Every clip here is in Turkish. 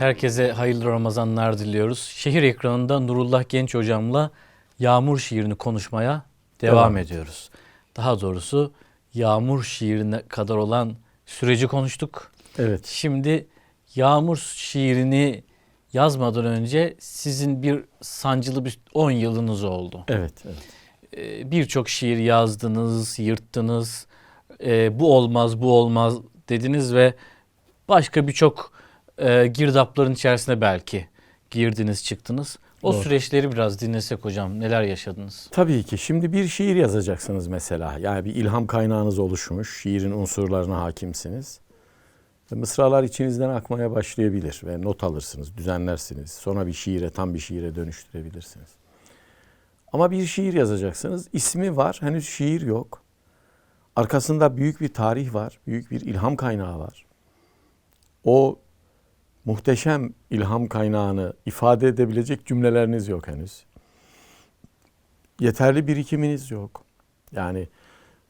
Evet, herkese hayırlı Ramazanlar diliyoruz. Şehir ekranında Nurullah Genç hocamla Yağmur şiirini konuşmaya devam, Devam ediyoruz. Daha doğrusu Yağmur şiirine kadar olan süreci konuştuk. Evet. Şimdi Yağmur şiirini yazmadan önce sizin bir sancılı bir 10 yılınız oldu. Evet. evet. Ee, Birçok şiir yazdınız, yırttınız. Ee, bu olmaz, bu olmaz dediniz ve başka birçok e, girdapların içerisine belki girdiniz, çıktınız. O Doğru. süreçleri biraz dinlesek hocam. Neler yaşadınız? Tabii ki. Şimdi bir şiir yazacaksınız mesela. Yani bir ilham kaynağınız oluşmuş. Şiirin unsurlarına hakimsiniz. Mısralar içinizden akmaya başlayabilir ve not alırsınız, düzenlersiniz. Sonra bir şiire, tam bir şiire dönüştürebilirsiniz. Ama bir şiir yazacaksınız. İsmi var, henüz şiir yok. Arkasında büyük bir tarih var, büyük bir ilham kaynağı var. O muhteşem ilham kaynağını ifade edebilecek cümleleriniz yok henüz. Yeterli birikiminiz yok. Yani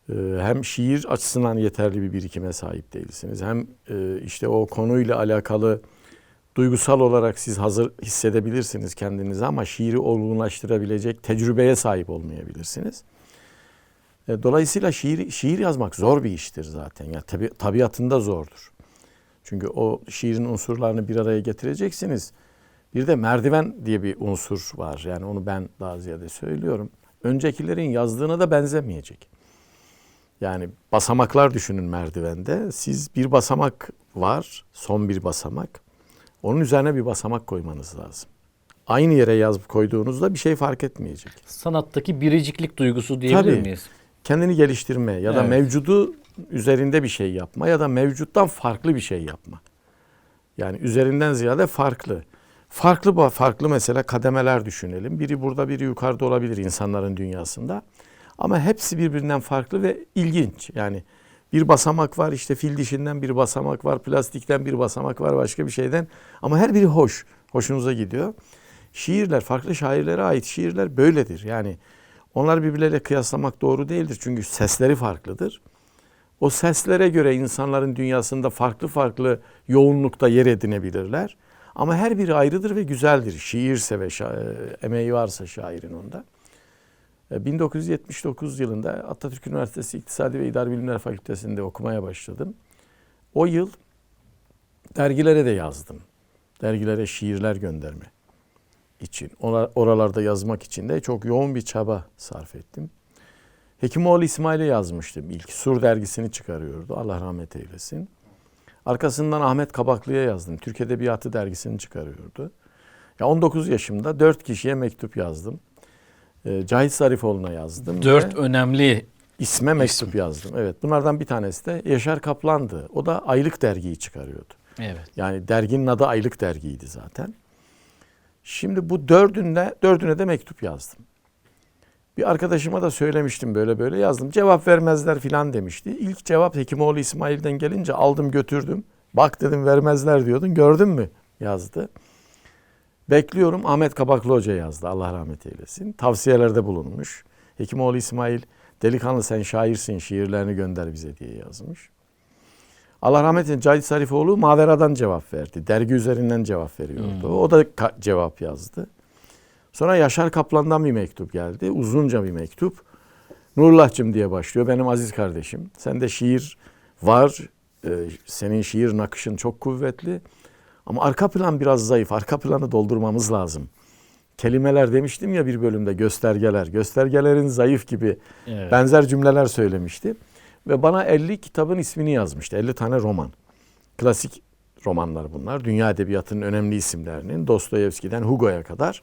e, hem şiir açısından yeterli bir birikime sahip değilsiniz. Hem e, işte o konuyla alakalı duygusal olarak siz hazır hissedebilirsiniz kendinizi ama şiiri olgunlaştırabilecek tecrübeye sahip olmayabilirsiniz. E, Dolayısıyla şiir, şiir yazmak zor bir iştir zaten. Ya tabi, tabiatında zordur. Çünkü o şiirin unsurlarını bir araya getireceksiniz. Bir de merdiven diye bir unsur var. Yani onu ben daha ziyade söylüyorum. Öncekilerin yazdığına da benzemeyecek. Yani basamaklar düşünün merdivende. Siz bir basamak var, son bir basamak. Onun üzerine bir basamak koymanız lazım. Aynı yere yazıp koyduğunuzda bir şey fark etmeyecek. Sanattaki biriciklik duygusu diyebilir Tabii. miyiz? Kendini geliştirme ya da Evet. mevcudu üzerinde bir şey yapma ya da mevcuttan farklı bir şey yapma. Yani üzerinden ziyade farklı. Farklı farklı mesela kademeler düşünelim. Biri burada biri yukarıda olabilir insanların dünyasında. Ama hepsi birbirinden farklı ve ilginç. Yani bir basamak var işte fil dişinden bir basamak var, plastikten bir basamak var, başka bir şeyden. Ama her biri hoş, hoşunuza gidiyor. Şiirler, farklı şairlere ait şiirler böyledir. Yani onlar birbirleriyle kıyaslamak doğru değildir. Çünkü sesleri farklıdır. O seslere göre insanların dünyasında farklı farklı yoğunlukta yer edinebilirler. Ama her biri ayrıdır ve güzeldir. Şiirse ve şa- e, emeği varsa şairin onda. E, 1979 yılında Atatürk Üniversitesi İktisadi ve İdari Bilimler Fakültesi'nde okumaya başladım. O yıl dergilere de yazdım. Dergilere şiirler gönderme için. Ora- Oralarda yazmak için de çok yoğun bir çaba sarf ettim. Hekimoğlu İsmail'e yazmıştım ilk. Sur dergisini çıkarıyordu. Allah rahmet eylesin. Arkasından Ahmet Kabaklı'ya yazdım. Türk Edebiyatı dergisini çıkarıyordu. Ya 19 yaşımda 4 kişiye mektup yazdım. Ee, Cahit Zarifoğlu'na yazdım. Dört ve önemli isme mektup yazdım. Evet. Bunlardan bir tanesi de Yaşar Kaplan'dı. O da aylık dergiyi çıkarıyordu. evet. Yani derginin adı Aylık Dergiydi zaten. Şimdi bu dördüne, dördüne de mektup yazdım. Bir arkadaşıma da söylemiştim böyle böyle yazdım. Cevap vermezler filan demişti. İlk cevap Hekimoğlu İsmail'den gelince aldım götürdüm. Bak dedim vermezler diyordun. Gördün mü? Yazdı. Bekliyorum Ahmet Kabaklı Hoca yazdı. Allah rahmet eylesin. Tavsiyelerde bulunmuş. Hekimoğlu İsmail delikanlı sen şairsin şiirlerini gönder bize diye yazmış. Allah rahmet eylesin Cahit Sarifoğlu Mavera'dan cevap verdi. Dergi üzerinden cevap veriyordu. O da cevap yazdı. Sonra Yaşar Kaplan'dan bir mektup geldi. Uzunca bir mektup. Nurullah'cığım diye başlıyor. Benim aziz kardeşim. Sende şiir var. Ee, senin şiir nakışın çok kuvvetli. Ama arka plan biraz zayıf. Arka planı doldurmamız lazım. Kelimeler demiştim ya bir bölümde göstergeler. Göstergelerin zayıf gibi evet. benzer cümleler söylemişti. Ve bana 50 kitabın ismini yazmıştı. 50 tane roman. Klasik romanlar bunlar. Dünya edebiyatının önemli isimlerinin Dostoyevski'den Hugo'ya kadar.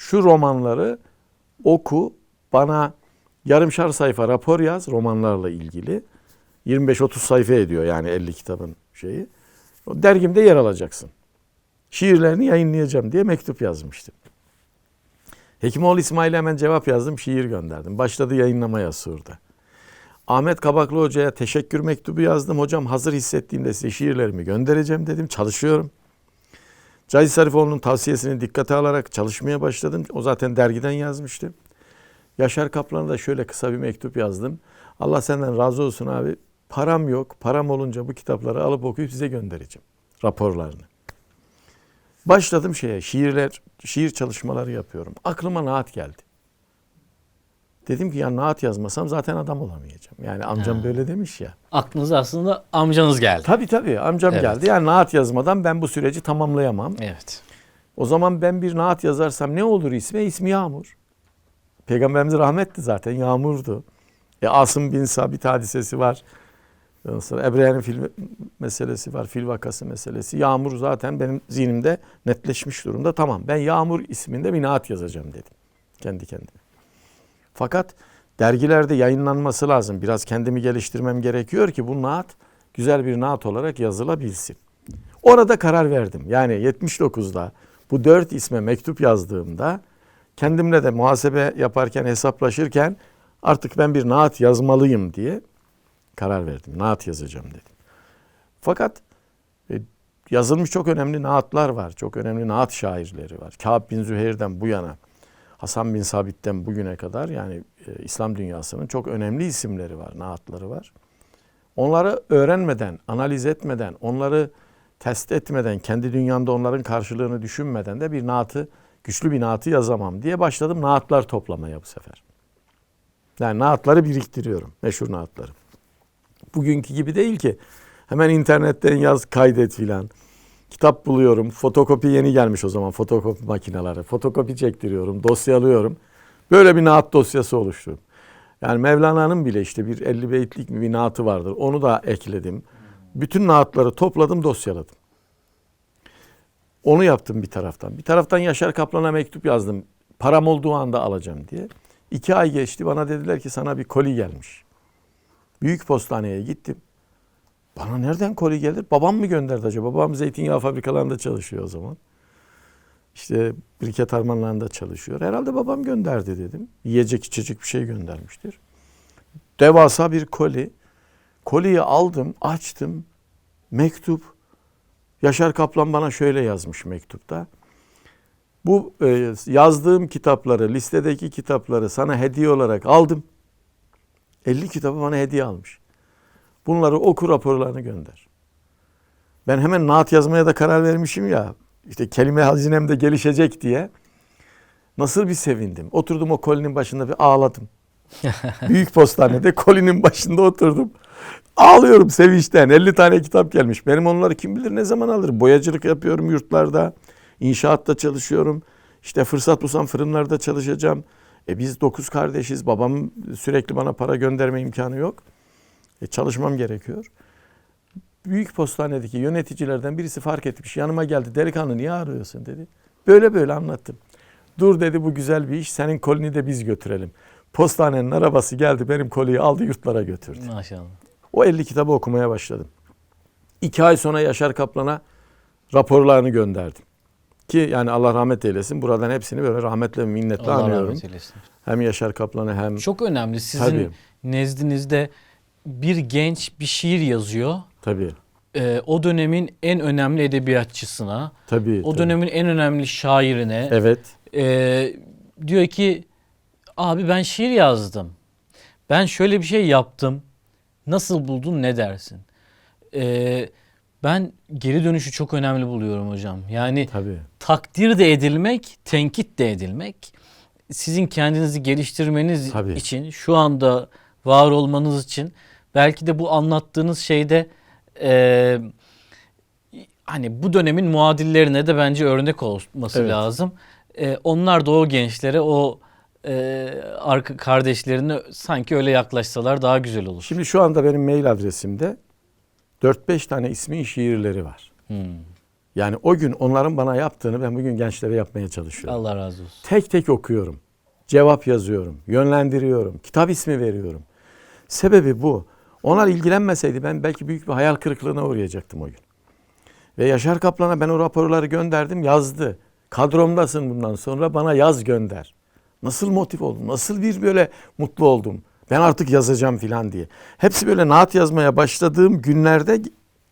Şu romanları oku, bana yarımşar sayfa rapor yaz romanlarla ilgili. 25-30 sayfa ediyor yani 50 kitabın şeyi. O dergimde yer alacaksın. Şiirlerini yayınlayacağım diye mektup yazmıştım. Hekimoğlu İsmail'e hemen cevap yazdım, şiir gönderdim. Başladı yayınlamaya Sur'da. Ahmet Kabaklı Hoca'ya teşekkür mektubu yazdım. Hocam hazır hissettiğimde size şiirlerimi göndereceğim dedim. Çalışıyorum. Cahit Sarifoğlu'nun tavsiyesini dikkate alarak çalışmaya başladım. O zaten dergiden yazmıştı. Yaşar Kaplan'a da şöyle kısa bir mektup yazdım. Allah senden razı olsun abi. Param yok. Param olunca bu kitapları alıp okuyup size göndereceğim. Raporlarını. Başladım şeye, şiirler, şiir çalışmaları yapıyorum. Aklıma naat geldi. Dedim ki ya naat yazmasam zaten adam olamayacağım. Yani amcam Ha. böyle demiş ya. Aklınıza aslında amcanız geldi. Tabii tabii amcam Evet. geldi. Yani naat yazmadan ben bu süreci tamamlayamam. Evet. O zaman ben bir naat yazarsam ne olur ismi? İsmi Yağmur. Peygamberimiz rahmetti zaten Yağmur'du. E, Asım bin Sabit hadisesi var. Ondan sonra Ebrehe'nin fil meselesi var. Fil vakası meselesi. Yağmur zaten benim zihnimde netleşmiş durumda. Tamam ben Yağmur isminde bir naat yazacağım dedim. Kendi kendime. Fakat dergilerde yayınlanması lazım. Biraz kendimi geliştirmem gerekiyor ki bu naat güzel bir naat olarak yazılabilsin. Orada karar verdim. Yani 79'da bu dört isme mektup yazdığımda kendimle de muhasebe yaparken hesaplaşırken artık ben bir naat yazmalıyım diye karar verdim. Naat yazacağım dedim. Fakat e, yazılmış çok önemli naatlar var. Çok önemli naat şairleri var. Kâb bin Züheyr'den bu yana, Hasan bin Sabit'ten bugüne kadar yani e, İslam dünyasının çok önemli isimleri var, naatları var. Onları öğrenmeden, analiz etmeden, onları test etmeden, kendi dünyamda onların karşılığını düşünmeden de bir naatı, güçlü bir naatı yazamam diye başladım naatlar toplamaya bu sefer. Yani naatları biriktiriyorum, meşhur naatları. Bugünkü gibi değil ki hemen internetten yaz kaydet filan. Kitap buluyorum. Fotokopi yeni gelmiş o zaman fotokopi makineleri. Fotokopi çektiriyorum, dosyalıyorum. Böyle bir naat dosyası oluştu. Yani Mevlana'nın bile işte bir 50 beytlik bir naatı vardır. Onu da ekledim. Bütün naatları topladım, dosyaladım. Onu yaptım bir taraftan. Bir taraftan Yaşar Kaplan'a mektup yazdım. Param olduğu anda alacağım diye. İki ay geçti. Bana dediler ki sana bir koli gelmiş. Büyük postaneye gittim. Bana nereden koli gelir? Babam mı gönderdi acaba? Babam zeytinyağı fabrikalarında çalışıyor o zaman. İşte briket harmanlarında çalışıyor. Herhalde babam gönderdi dedim. Yiyecek içecek bir şey göndermiştir. Devasa bir koli. Koliyi aldım, açtım. Mektup. Yaşar Kaplan bana şöyle yazmış mektupta. Bu e, yazdığım kitapları, listedeki kitapları sana hediye olarak aldım. 50 kitabı bana hediye almış. Bunları oku raporlarını gönder. Ben hemen naat yazmaya da karar vermişim ya. İşte kelime hazinem de gelişecek diye. Nasıl bir sevindim. Oturdum o kolinin başında bir ağladım. Büyük postanede kolinin başında oturdum. Ağlıyorum sevinçten. 50 tane kitap gelmiş. Benim onları kim bilir ne zaman alırım. Boyacılık yapıyorum yurtlarda. İnşaatta çalışıyorum. İşte fırsat bulsam fırınlarda çalışacağım. E biz dokuz kardeşiz. Babam sürekli bana para gönderme imkanı yok. E çalışmam gerekiyor. Büyük postanedeki yöneticilerden birisi fark etmiş. Yanıma geldi. Delikanlı niye arıyorsun dedi. Böyle böyle anlattım. Dur dedi bu güzel bir iş. Senin kolini de biz götürelim. Postanenin arabası geldi benim koliyi aldı yurtlara götürdü. Maşallah. O 50 kitabı okumaya başladım. İki ay sonra Yaşar Kaplan'a raporlarını gönderdim. Ki yani Allah rahmet eylesin. Buradan hepsini böyle rahmetle minnetle Allah anıyorum. rahmet eylesin. Hem Yaşar Kaplan'ı hem Çok önemli. Sizin Tabii. nezdinizde bir genç bir şiir yazıyor. tabii Ee, o dönemin en önemli edebiyatçısına, tabii. o tabii. dönemin en önemli şairine Evet. ee, diyor ki abi ben şiir yazdım. Ben şöyle bir şey yaptım. Nasıl buldun ne dersin? Ee, ben geri dönüşü çok önemli buluyorum hocam. Yani Tabii. takdir de edilmek, tenkit de edilmek sizin kendinizi geliştirmeniz Tabii. için, şu anda var olmanız için belki de bu anlattığınız şeyde e, hani bu dönemin muadillerine de bence örnek olması Evet. lazım. E, onlar da o gençlere, o e, arka kardeşlerine sanki öyle yaklaşsalar daha güzel olur. Şimdi şu anda benim mail adresimde 4-5 tane ismin şiirleri var. Hmm. Yani o gün onların bana yaptığını ben bugün gençlere yapmaya çalışıyorum. Allah razı olsun. Tek tek okuyorum. Cevap yazıyorum. Yönlendiriyorum. Kitap ismi veriyorum. Sebebi bu. Onlar ilgilenmeseydi ben belki büyük bir hayal kırıklığına uğrayacaktım o gün. Ve Yaşar Kaplan'a ben o raporları gönderdim yazdı. Kadromdasın bundan sonra bana yaz gönder. Nasıl motiv oldum? Nasıl bir böyle mutlu oldum? Ben artık yazacağım filan diye. Hepsi böyle naat yazmaya başladığım günlerde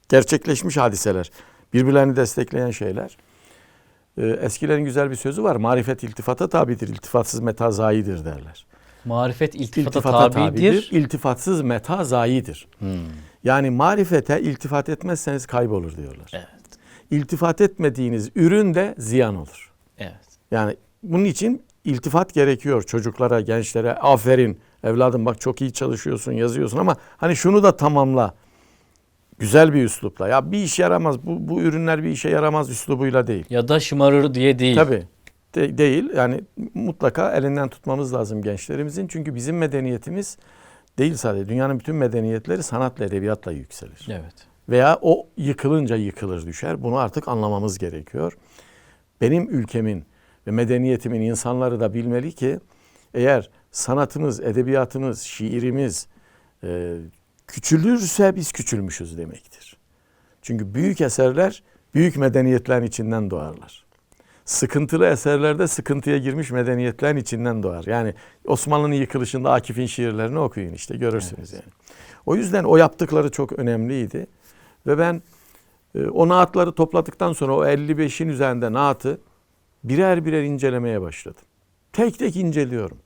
gerçekleşmiş hadiseler. Birbirlerini destekleyen şeyler. Ee, eskilerin güzel bir sözü var. Marifet iltifata tabidir. İltifatsız meta zayidir derler. Marifet iltifata, İltifata tabidir. İltifatsız meta zayidir. Hmm. Yani marifete iltifat etmezseniz kaybolur diyorlar. Evet. iltifat etmediğiniz ürün de ziyan olur. Evet. Yani bunun için iltifat gerekiyor çocuklara, gençlere. Aferin evladım bak çok iyi çalışıyorsun, yazıyorsun ama hani şunu da tamamla. Güzel bir üslupla. Ya bir iş yaramaz. Bu, bu ürünler bir işe yaramaz üslubuyla değil. Ya da şımarır diye değil. Tabii. De- değil. Yani mutlaka elinden tutmamız lazım gençlerimizin. Çünkü bizim medeniyetimiz değil sadece. Dünyanın bütün medeniyetleri sanatla, edebiyatla yükselir. Evet. Veya o yıkılınca yıkılır düşer. Bunu artık anlamamız gerekiyor. Benim ülkemin ve medeniyetimin insanları da bilmeli ki eğer sanatımız, edebiyatımız, şiirimiz e, küçülürse biz küçülmüşüz demektir. Çünkü büyük eserler büyük medeniyetlerin içinden doğarlar. Sıkıntılı eserlerde sıkıntıya girmiş medeniyetlerin içinden doğar. Yani Osmanlı'nın yıkılışında Akif'in şiirlerini okuyun işte görürsünüz yani. O yüzden o yaptıkları çok önemliydi. Ve ben e, o naatları topladıktan sonra o 55'in üzerinde naatı birer birer incelemeye başladım. Tek tek inceliyorum.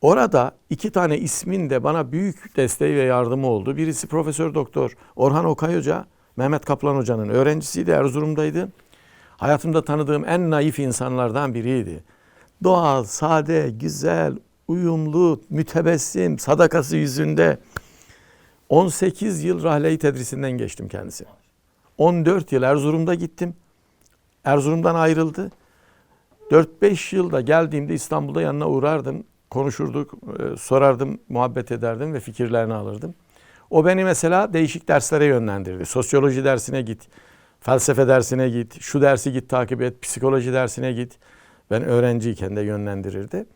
Orada iki tane ismin de bana büyük desteği ve yardımı oldu. Birisi Profesör Doktor Orhan Okay Hoca, Mehmet Kaplan Hoca'nın öğrencisiydi, Erzurum'daydı. Hayatımda tanıdığım en naif insanlardan biriydi. Doğal, sade, güzel, uyumlu, mütebessim, sadakası yüzünde. 18 yıl rahle-i tedrisinden geçtim kendisi. 14 yıl Erzurum'da gittim. Erzurum'dan ayrıldı. 4-5 yılda geldiğimde İstanbul'da yanına uğrardım. Konuşurduk, e, sorardım, muhabbet ederdim ve fikirlerini alırdım. O beni mesela değişik derslere yönlendirdi. Sosyoloji dersine git, felsefe dersine git, şu dersi git takip et, psikoloji dersine git. Ben öğrenciyken de yönlendirirdi.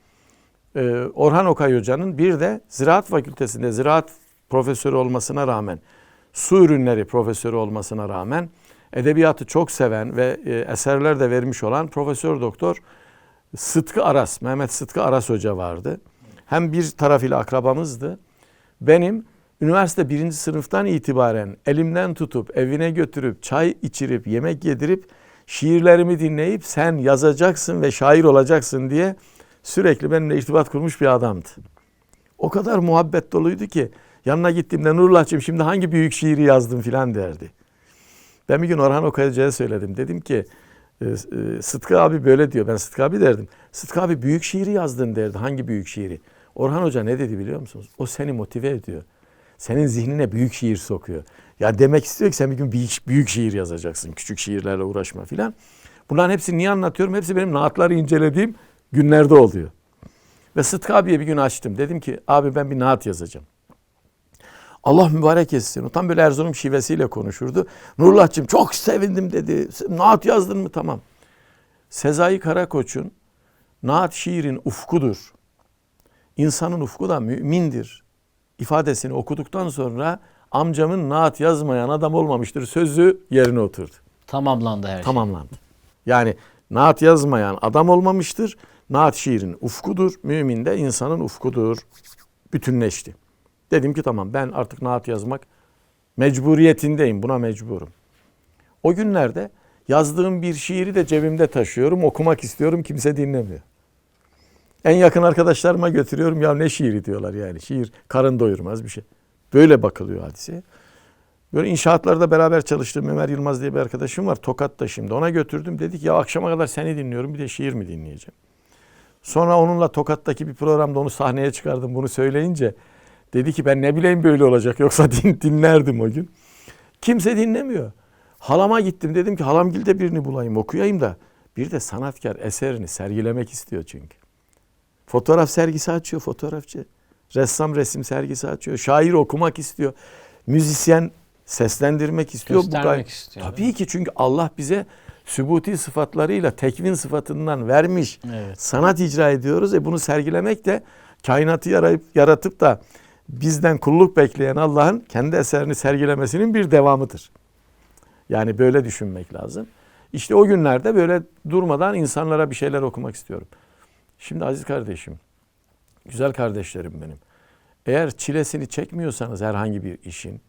Ee, Orhan Okay Hoca'nın bir de Ziraat Fakültesi'nde ziraat profesörü olmasına rağmen, su ürünleri profesörü olmasına rağmen edebiyatı çok seven ve e, eserler de vermiş olan Profesör Doktor Sıtkı Aras, Mehmet Sıtkı Aras Hoca vardı. Hem bir tarafıyla akrabamızdı. Benim üniversite birinci sınıftan itibaren elimden tutup evine götürüp çay içirip yemek yedirip şiirlerimi dinleyip sen yazacaksın ve şair olacaksın diye sürekli benimle irtibat kurmuş bir adamdı. O kadar muhabbet doluydu ki yanına gittiğimde Nurullah'cığım şimdi hangi büyük şiiri yazdım filan derdi. Ben bir gün Orhan Okayacı'ya söyledim. Dedim ki e, e, Sıtkı abi böyle diyor. Ben Sıtkı abi derdim. Sıtkı abi büyük şiiri yazdın derdi. Hangi büyük şiiri? Orhan Hoca ne dedi biliyor musunuz? O seni motive ediyor. Senin zihnine büyük şiir sokuyor. Ya demek istiyor ki sen bir gün büyük, büyük şiir yazacaksın. Küçük şiirlerle uğraşma filan. Bunların hepsini niye anlatıyorum? Hepsi benim naatları incelediğim günlerde oluyor. Ve Sıtkı abiye bir gün açtım. Dedim ki abi ben bir naat yazacağım. Allah mübarek etsin. O tam böyle Erzurum şivesiyle konuşurdu. Nurullah'cığım çok sevindim dedi. Naat yazdın mı? Tamam. Sezai Karakoç'un Naat şiirin ufkudur. İnsanın ufku da mümindir. İfadesini okuduktan sonra amcamın naat yazmayan adam olmamıştır sözü yerine oturdu. Tamamlandı her şey. Tamamlandı. Yani naat yazmayan adam olmamıştır. Naat şiirin ufkudur. Mümin de insanın ufkudur. Bütünleşti. Dedim ki tamam ben artık naat yazmak mecburiyetindeyim. Buna mecburum. O günlerde yazdığım bir şiiri de cebimde taşıyorum. Okumak istiyorum. Kimse dinlemiyor. En yakın arkadaşlarıma götürüyorum. Ya ne şiiri diyorlar yani. Şiir karın doyurmaz bir şey. Böyle bakılıyor hadiseye. Böyle inşaatlarda beraber çalıştığım Ömer Yılmaz diye bir arkadaşım var. Tokat'ta şimdi. Ona götürdüm. Dedik ya akşama kadar seni dinliyorum. Bir de şiir mi dinleyeceğim? Sonra onunla Tokat'taki bir programda onu sahneye çıkardım. Bunu söyleyince dedi ki ben ne bileyim böyle olacak. Yoksa din, dinlerdim o gün. Kimse dinlemiyor. Halama gittim. Dedim ki halamgilde birini bulayım okuyayım da. Bir de sanatkar eserini sergilemek istiyor çünkü. Fotoğraf sergisi açıyor fotoğrafçı. Ressam resim sergisi açıyor. Şair okumak istiyor. Müzisyen seslendirmek istiyor. Göstermek gay- istiyor. Tabii ki çünkü Allah bize sübuti sıfatlarıyla tekvin sıfatından vermiş. Evet. Sanat icra ediyoruz. E bunu sergilemek de kainatı yarayıp, yaratıp da bizden kulluk bekleyen Allah'ın kendi eserini sergilemesinin bir devamıdır. Yani böyle düşünmek lazım. İşte o günlerde böyle durmadan insanlara bir şeyler okumak istiyorum. Şimdi aziz kardeşim, güzel kardeşlerim benim. Eğer çilesini çekmiyorsanız herhangi bir işin,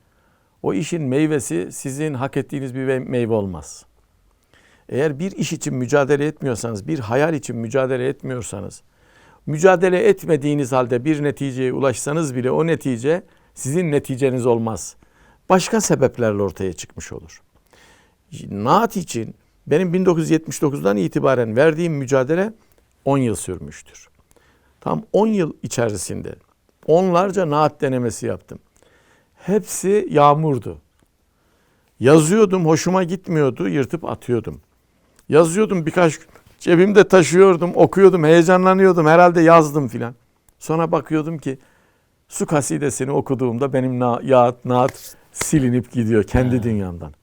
o işin meyvesi sizin hak ettiğiniz bir meyve olmaz. Eğer bir iş için mücadele etmiyorsanız, bir hayal için mücadele etmiyorsanız, mücadele etmediğiniz halde bir neticeye ulaşsanız bile o netice sizin neticeniz olmaz. Başka sebeplerle ortaya çıkmış olur. Naat için benim 1979'dan itibaren verdiğim mücadele 10 yıl sürmüştür. Tam 10 yıl içerisinde onlarca naat denemesi yaptım. Hepsi yağmurdu. Yazıyordum, hoşuma gitmiyordu, yırtıp atıyordum. Yazıyordum birkaç gün, cebimde taşıyordum, okuyordum, heyecanlanıyordum, herhalde yazdım filan. Sonra bakıyordum ki su kasidesini okuduğumda benim na, yaat, naat silinip gidiyor kendi dünyamdan.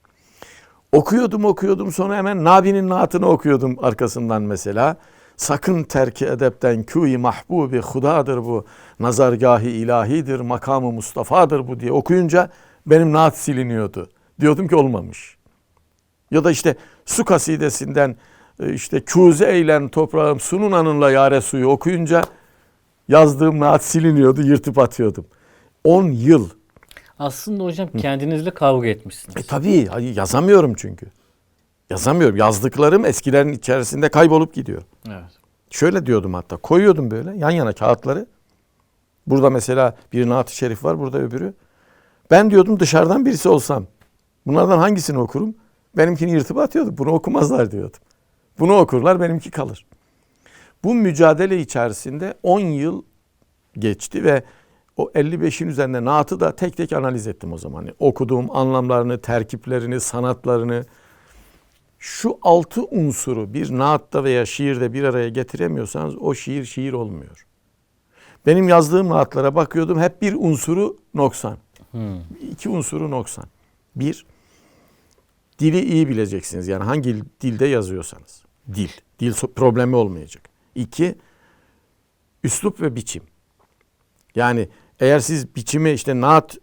Okuyordum okuyordum sonra hemen Nabi'nin naatını okuyordum arkasından mesela. Sakın terki edepten kûyi mahbubi hudadır bu. Nazargahı ilahidir, makamı Mustafa'dır bu diye okuyunca benim naat siliniyordu. Diyordum ki olmamış. Ya da işte su kasidesinden e, işte küze eylen toprağım sunun anınla yare suyu okuyunca yazdığım naat siliniyordu, yırtıp atıyordum. 10 yıl. Aslında hocam kendinizle kavga etmişsiniz. E tabii yazamıyorum çünkü. Yazamıyorum. Yazdıklarım eskilerin içerisinde kaybolup gidiyor. Evet. Şöyle diyordum hatta. Koyuyordum böyle yan yana kağıtları. Burada mesela bir naat-ı şerif var, burada öbürü. Ben diyordum dışarıdan birisi olsam bunlardan hangisini okurum? Benimkini yırtıp atıyordum. Bunu okumazlar diyordum. Bunu okurlar, benimki kalır. Bu mücadele içerisinde 10 yıl geçti ve o 55'in üzerinde naatı da tek tek analiz ettim o zaman. Okuduğum anlamlarını, terkiplerini, sanatlarını. Şu altı unsuru bir naatta veya şiirde bir araya getiremiyorsanız o şiir şiir olmuyor. Benim yazdığım naatlara bakıyordum hep bir unsuru noksan. Hmm. İki unsuru noksan. Bir, dili iyi bileceksiniz. Yani hangi dilde yazıyorsanız. Dil. Dil problemi olmayacak. İki, üslup ve biçim. Yani eğer siz biçimi işte naat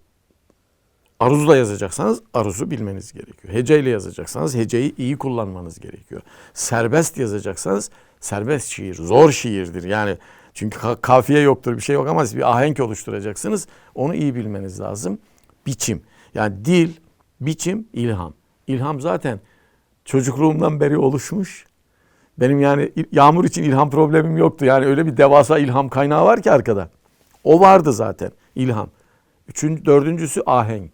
aruzla yazacaksanız aruzu bilmeniz gerekiyor. Heceyle yazacaksanız heceyi iyi kullanmanız gerekiyor. Serbest yazacaksanız serbest şiir, zor şiirdir. Yani çünkü ka- kafiye yoktur, bir şey yok ama siz bir ahenk oluşturacaksınız. Onu iyi bilmeniz lazım. Biçim. Yani dil, biçim, ilham. İlham zaten çocukluğumdan beri oluşmuş. Benim yani yağmur için ilham problemim yoktu. Yani öyle bir devasa ilham kaynağı var ki arkada. O vardı zaten ilham. Üçüncü, dördüncüsü ahenk.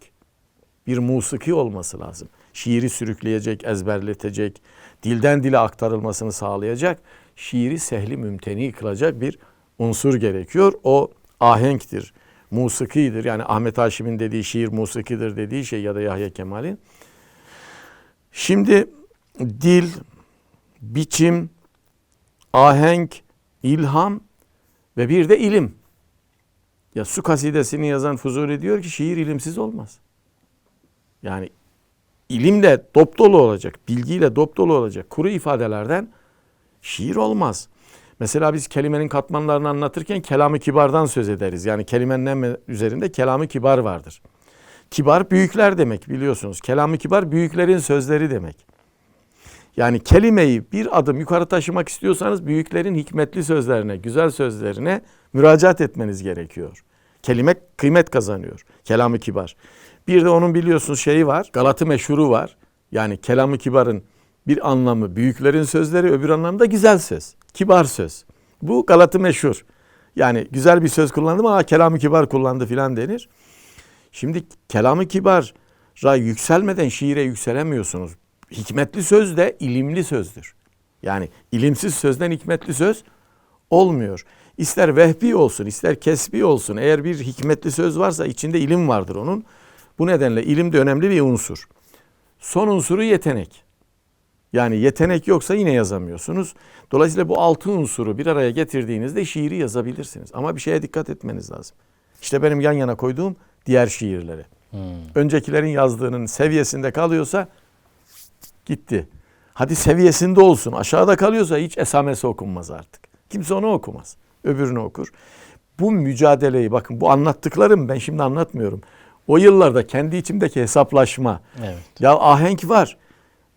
Bir musiki olması lazım. Şiiri sürükleyecek, ezberletecek, dilden dile aktarılmasını sağlayacak, şiiri sehli mümteni kılacak bir unsur gerekiyor. O ahenktir, musikidir. Yani Ahmet Haşim'in dediği şiir musikidir dediği şey ya da Yahya Kemal'in. Şimdi dil, biçim, ahenk, ilham ve bir de ilim. Ya su kasidesini yazan Fuzuli diyor ki şiir ilimsiz olmaz. Yani ilimle dop dolu olacak, bilgiyle dop dolu olacak. Kuru ifadelerden şiir olmaz. Mesela biz kelimenin katmanlarını anlatırken kelamı kibardan söz ederiz. Yani kelimenin üzerinde kelamı kibar vardır. Kibar büyükler demek biliyorsunuz. Kelamı kibar büyüklerin sözleri demek. Yani kelimeyi bir adım yukarı taşımak istiyorsanız büyüklerin hikmetli sözlerine, güzel sözlerine müracaat etmeniz gerekiyor. Kelime kıymet kazanıyor. Kelamı kibar. Bir de onun biliyorsunuz şeyi var. Galatı meşhuru var. Yani kelamı kibarın bir anlamı büyüklerin sözleri, öbür anlamda güzel söz. Kibar söz. Bu Galatı meşhur. Yani güzel bir söz kullandım ama kelamı kibar kullandı filan denir. Şimdi kelamı kibara yükselmeden şiire yükselemiyorsunuz. Hikmetli söz de ilimli sözdür. Yani ilimsiz sözden hikmetli söz olmuyor. İster vehbi olsun, ister kesbi olsun. Eğer bir hikmetli söz varsa içinde ilim vardır onun. Bu nedenle ilim de önemli bir unsur. Son unsuru yetenek. Yani yetenek yoksa yine yazamıyorsunuz. Dolayısıyla bu altı unsuru bir araya getirdiğinizde şiiri yazabilirsiniz. Ama bir şeye dikkat etmeniz lazım. İşte benim yan yana koyduğum diğer şiirleri. Hmm. Öncekilerin yazdığının seviyesinde kalıyorsa gitti. Hadi seviyesinde olsun. Aşağıda kalıyorsa hiç esamesi okunmaz artık. Kimse onu okumaz. Öbürünü okur. Bu mücadeleyi bakın bu anlattıklarım ben şimdi anlatmıyorum. O yıllarda kendi içimdeki hesaplaşma. Evet. Ya ahenk var.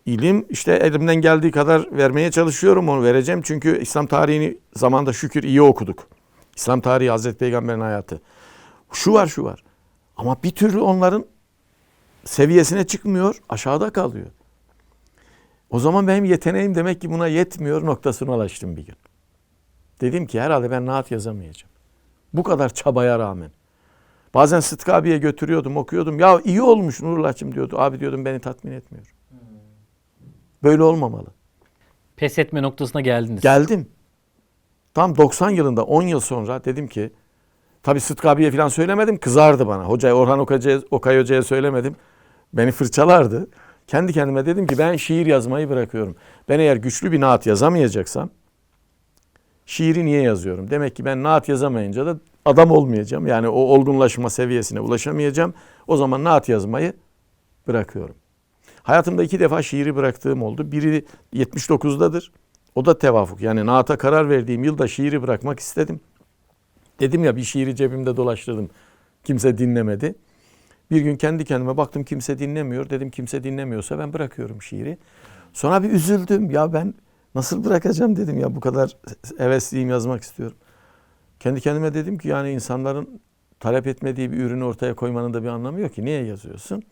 İlim işte elimden geldiği kadar vermeye çalışıyorum onu vereceğim. Çünkü İslam tarihini zamanda şükür iyi okuduk. İslam tarihi Hazreti Peygamber'in hayatı. Şu var şu var. Ama bir türlü onların seviyesine çıkmıyor aşağıda kalıyor. O zaman benim yeteneğim demek ki buna yetmiyor noktasına ulaştım bir gün. Dedim ki herhalde ben naat yazamayacağım. Bu kadar çabaya rağmen. Bazen Sıtkı abiye götürüyordum okuyordum. Ya iyi olmuş Nurullah'cığım diyordu. Abi diyordum beni tatmin etmiyor. Böyle olmamalı. Pes etme noktasına geldiniz. Geldim. Tam 90 yılında 10 yıl sonra dedim ki tabii Sıtkı abiye falan söylemedim kızardı bana. Hocaya Orhan Okay'a, Okay Hoca'ya söylemedim. Beni fırçalardı. Kendi kendime dedim ki ben şiir yazmayı bırakıyorum. Ben eğer güçlü bir naat yazamayacaksam şiiri niye yazıyorum? Demek ki ben naat yazamayınca da adam olmayacağım. Yani o olgunlaşma seviyesine ulaşamayacağım. O zaman naat yazmayı bırakıyorum. Hayatımda iki defa şiiri bıraktığım oldu. Biri 79'dadır. O da tevafuk. Yani naata karar verdiğim yılda şiiri bırakmak istedim. Dedim ya bir şiiri cebimde dolaştırdım. Kimse dinlemedi. Bir gün kendi kendime baktım kimse dinlemiyor. Dedim kimse dinlemiyorsa ben bırakıyorum şiiri. Sonra bir üzüldüm. Ya ben nasıl bırakacağım dedim ya bu kadar hevesliyim yazmak istiyorum. Kendi kendime dedim ki yani insanların talep etmediği bir ürünü ortaya koymanın da bir anlamı yok ki. Niye yazıyorsun?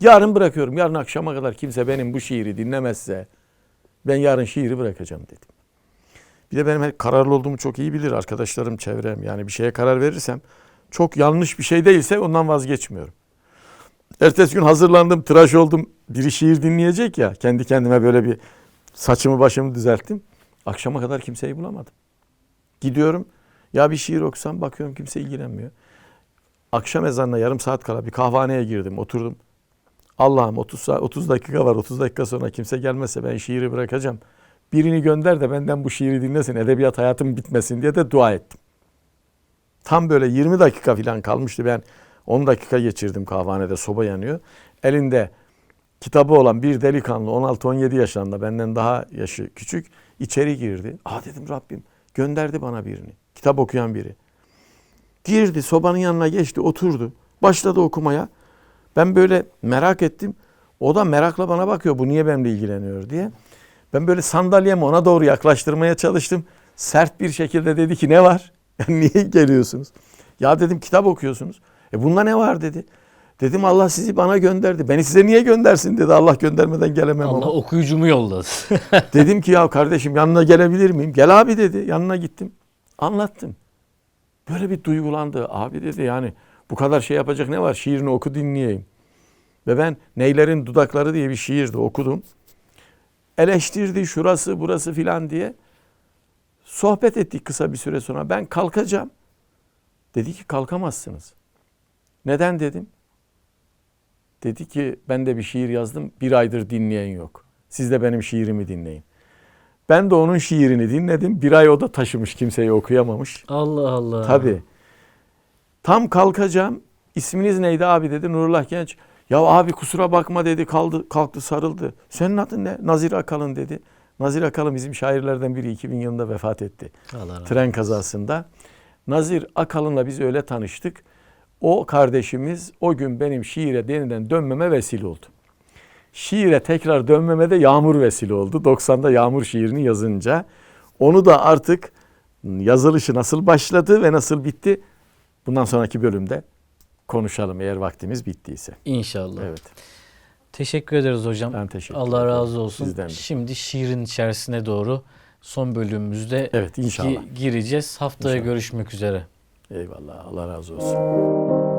Yarın bırakıyorum. Yarın akşama kadar kimse benim bu şiiri dinlemezse ben yarın şiiri bırakacağım dedim. Bir de benim kararlı olduğumu çok iyi bilir arkadaşlarım, çevrem. Yani bir şeye karar verirsem çok yanlış bir şey değilse ondan vazgeçmiyorum. Ertesi gün hazırlandım, tıraş oldum. Biri şiir dinleyecek ya. Kendi kendime böyle bir saçımı başımı düzelttim. Akşama kadar kimseyi bulamadım. Gidiyorum. Ya bir şiir okusam bakıyorum kimse ilgilenmiyor. Akşam ezanına yarım saat kala bir kahvehaneye girdim, oturdum. Allah'ım 30, saat, 30 dakika var. 30 dakika sonra kimse gelmezse ben şiiri bırakacağım. Birini gönder de benden bu şiiri dinlesin. Edebiyat hayatım bitmesin diye de dua ettim. Tam böyle 20 dakika falan kalmıştı. Ben 10 dakika geçirdim kahvehanede soba yanıyor. Elinde kitabı olan bir delikanlı 16-17 yaşlarında benden daha yaşı küçük içeri girdi. Aa dedim Rabbim gönderdi bana birini. Kitap okuyan biri. Girdi sobanın yanına geçti oturdu. Başladı okumaya. Ben böyle merak ettim. O da merakla bana bakıyor. Bu niye benimle ilgileniyor diye. Ben böyle sandalyemi ona doğru yaklaştırmaya çalıştım. Sert bir şekilde dedi ki ne var? Yani niye geliyorsunuz? Ya dedim kitap okuyorsunuz. E bunda ne var dedi. Dedim Allah sizi bana gönderdi. Beni size niye göndersin dedi. Allah göndermeden gelemem Allah ama. okuyucumu yolladı. Dedim ki ya kardeşim yanına gelebilir miyim? Gel abi dedi. Yanına gittim. Anlattım. Böyle bir duygulandı. Abi dedi yani bu kadar şey yapacak ne var? Şiirini oku dinleyeyim. Ve ben Neylerin Dudakları diye bir şiirdi okudum. Eleştirdi şurası burası filan diye. Sohbet ettik kısa bir süre sonra. Ben kalkacağım. Dedi ki kalkamazsınız. Neden dedim. Dedi ki ben de bir şiir yazdım. Bir aydır dinleyen yok. Siz de benim şiirimi dinleyin. Ben de onun şiirini dinledim. Bir ay o da taşımış kimseyi okuyamamış. Allah Allah. Tabii. Tam kalkacağım. İsminiz neydi abi dedi Nurullah Genç. Ya abi kusura bakma dedi kaldı kalktı sarıldı. Senin adın ne? Nazir Akalın dedi. Nazir Akalın bizim şairlerden biri 2000 yılında vefat etti. Allah Tren kazasında. Nazir Akalın'la biz öyle tanıştık. O kardeşimiz o gün benim şiire denilen dönmeme vesile oldu. Şiire tekrar dönmeme de Yağmur vesile oldu. 90'da Yağmur şiirini yazınca. Onu da artık yazılışı nasıl başladı ve nasıl bitti? Bundan sonraki bölümde konuşalım eğer vaktimiz bittiyse. İnşallah. Evet. Teşekkür ederiz hocam. Ben teşekkür Allah ederim. razı olsun. Sizden de. Şimdi şiirin içerisine doğru son bölümümüzde Evet inşallah. gi- gireceğiz. Haftaya İnşallah. görüşmek üzere. Eyvallah Allah razı olsun.